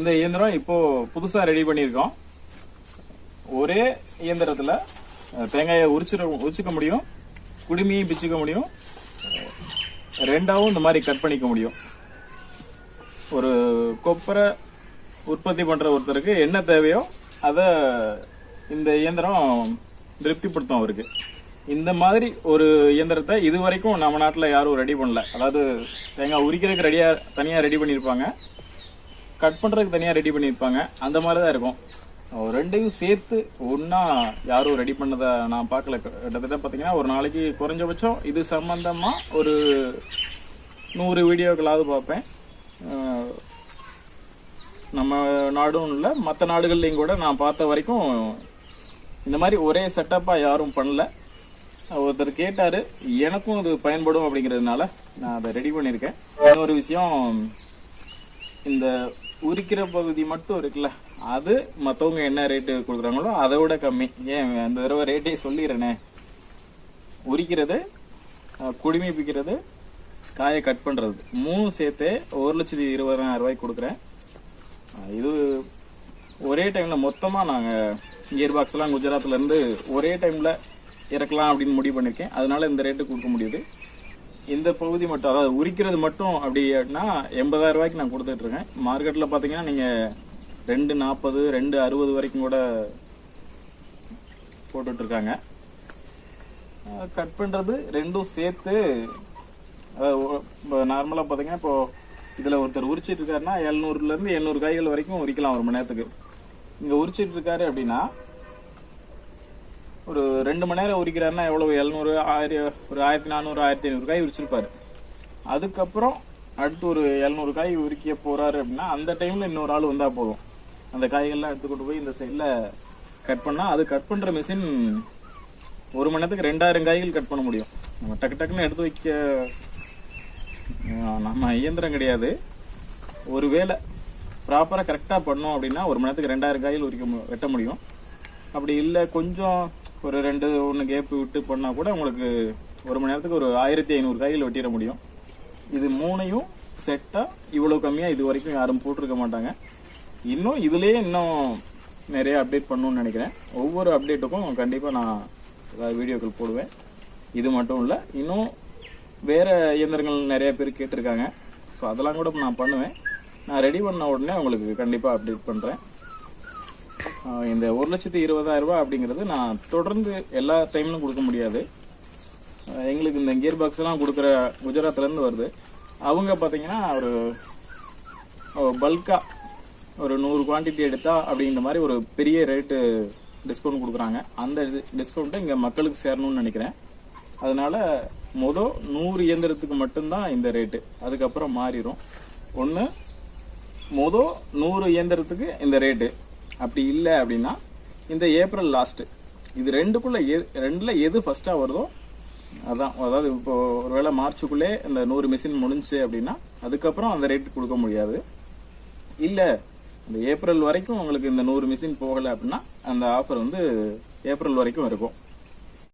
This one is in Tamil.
இந்த இயந்திரம் இப்போ புதுசா ரெடி பண்ணியிருக்கோம். ஒரே இயந்திரத்துல தேங்காயை உரிச்சிட உரிச்சுக்க முடியும். குடுமியும் பிச்சுக்க முடியும். ரெண்டாவும் இந்த மாதிரி கட் பண்ணிக்க முடியும். ஒரு கொப்பரை உற்பத்தி பண்ற ஒருத்தருக்கு என்ன தேவையோ அதை இந்த இயந்திரம் திருப்திப்படுத்தும் அவருக்கு. இந்த மாதிரி ஒரு இயந்திரத்தை இது வரைக்கும் நம்ம நாட்டில் யாரும் ரெடி பண்ணல. அதாவது தேங்காய் உரிக்கிறதுக்கு ரெடியா தனியா ரெடி பண்ணியிருப்பாங்க கட் பண்றதுக்கு தனியா ரெடி பண்ணியிருப்பாங்க. அந்த மாதிரி தான் இருக்கும் ரெண்டையும் சேர்த்து ஒன்றா யாரும் ரெடி பண்ணதை நான் பார்க்கல. கிட்டத்தட்ட பார்த்தீங்கன்னா ஒரு நாளைக்கு குறைஞ்சபட்சம் இது சம்பந்தமா ஒரு நூறு வீடியோக்களாவது பார்ப்பேன். நம்ம நாடும் இல்லை மற்ற நாடுகள்லையும் கூட நான் பார்த்த வரைக்கும் இந்த மாதிரி ஒரே செட்டப்பாக யாரும் பண்ணல. ஒருத்தர் கேட்டார் எனக்கும் அது பயன்படும் அப்படிங்கிறதுனால நான் அதை ரெடி பண்ணியிருக்கேன். இன்னொரு விஷயம் இந்த உரிக்கிற பகுதி மட்டும் இருக்குல்ல? அது மற்றவங்க என்ன ரேட்டு கொடுக்குறாங்களோ அதை விட கம்மி. ஏன் அந்த தடவை ரேட்டே சொல்லிடுறேனே. உரிக்கிறது குடிமைப்பிக்கிறது பிக்கிறது காயை கட் பண்ணுறது மூணு சேர்த்து ஒரு லட்சத்தி இருபதாயிரம் ரூபாய்க்கு கொடுக்குறேன். இது ஒரே டைமில் மொத்தமாக நாங்கள் கியர் பாக்ஸ்லாம் குஜராத்லேருந்து இருந்து ஒரே டைமில் இறக்கலாம் அப்படின்னு முடிவு பண்ணியிருக்கேன் அதனால இந்த ரேட்டு கொடுக்க முடியுது. இந்த பகுதி மட்டும் அதாவது உரிக்கிறது மட்டும் அப்படின்னா எண்பதாயிரம் ரூபாய்க்கு நான் கொடுத்துட்டு இருக்கேன். மார்க்கெட்ல பாத்தீங்கன்னா நீங்க ரெண்டு நாற்பது ரெண்டு அறுபது வரைக்கும் கூட போட்டுட்டு இருக்காங்க. கட் பண்றது ரெண்டும் சேர்த்து நார்மலா பாத்தீங்கன்னா இப்போ இதுல ஒருத்தர் உரிச்சிட்டு இருக்காருன்னா எழுநூறுல இருந்து எண்ணூறு காய்கள் வரைக்கும் உரிக்கலாம் ஒரு மணி நேரத்துக்கு. இங்க உரிச்சிட்டு இருக்காரு அப்படின்னா ஒரு ரெண்டு மணி நேரம் உரிக்கிறாருன்னா எவ்வளோ எழுநூறு ஆயிரம் ஒரு ஆயிரத்தி நானூறு ஆயிரத்தி ஐநூறு காய் உரிச்சிருப்பார். அதுக்கப்புறம் அடுத்து ஒரு எழுநூறு காய் உரிக்க போகிறாரு அப்படின்னா அந்த டைமில் இன்னொரு ஆள் வந்தால் போதும். அந்த காய்கள்லாம் எடுத்து கொண்டு போய் இந்த சைடில் கட் பண்ணால் அது கட் பண்ணுற மிஷின் ஒரு மணி நேரத்துக்கு ரெண்டாயிரம் காய்கள் கட் பண்ண முடியும். நம்ம டக்கு டக்குன்னு எடுத்து வைக்க நம்ம இயந்திரம் கிடையாது. ஒரு வேலை ப்ராப்பராக கரெக்டாக பண்ணோம் அப்படின்னா ஒரு மணி நேரத்துக்கு ரெண்டாயிரம் காய்கள் உரிக்க வெட்ட முடியும். அப்படி இல்லை கொஞ்சம் ஒரு ரெண்டு ஒன்று கேப் விட்டு பண்ணால் கூட உங்களுக்கு ஒரு மணி நேரத்துக்கு ஒரு ஆயிரத்தி ஐநூறு காய்கள் வெட்டிட முடியும். இது மூணையும் செட்டாக இவ்வளோ கம்மியாக இது வரைக்கும் யாரும் போட்டிருக்க மாட்டாங்க. இன்னும் இதுலேயே இன்னும் நிறைய அப்டேட் பண்ணணும்னு நினைக்கிறேன். ஒவ்வொரு அப்டேட்டுக்கும் கண்டிப்பாக நான் ஏதாவது வீடியோக்கள் போடுவேன். இது மட்டும் இல்லை இன்னும் வேறு இயந்திரங்கள் நிறைய பேர் கேட்டிருக்காங்க. ஸோ அதெல்லாம் கூட நான் பண்ணுவேன். நான் ரெடி பண்ண உடனே உங்களுக்கு கண்டிப்பாக அப்டேட் பண்ணுறேன் இந்த ஒரு லட்சத்தி இருபதாயிரம் ரூபாய் அப்படிங்கிறது நான் தொடர்ந்து எல்லா டைம்லும் கொடுக்க முடியாது. எங்களுக்கு இந்த கியர் பாக்ஸ் எல்லாம் கொடுக்குற குஜராத்லேருந்து வருது. அவங்க பார்த்தீங்கன்னா ஒரு பல்காக ஒரு நூறு குவான்டிட்டி எடுத்தா அப்படிங்கிற மாதிரி ஒரு பெரிய ரேட்டு டிஸ்கவுண்ட் கொடுக்குறாங்க. அந்த டிஸ்கவுண்ட்டை இங்கே மக்களுக்கு சேரணும்னு நினைக்கிறேன். அதனால மொதல் நூறு இயந்திரத்துக்கு மட்டும்தான் இந்த ரேட்டு அதுக்கப்புறம் மாறிடும் ஒன்று மொதல் நூறு இயந்திரத்துக்கு இந்த ரேட்டு அப்படி இல்லை அப்படின்னா இந்த ஏப்ரல் லாஸ்ட் இது ரெண்டுக்குள்ள எது ரெண்டுல எது ஃபர்ஸ்டா வருதோ அதான் அதாவது இப்போ ஒருவேளை மார்ச்சுக்குள்ளே இந்த நூறு மிஷின் முடிஞ்சு அப்படின்னா அதுக்கப்புறம் அந்த ரேட் கொடுக்க முடியாது. இல்ல இந்த ஏப்ரல் வரைக்கும் உங்களுக்கு இந்த நூறு மிஷின் போகல அப்படின்னா அந்த ஆஃபர் வந்து ஏப்ரல் வரைக்கும் இருக்கும்.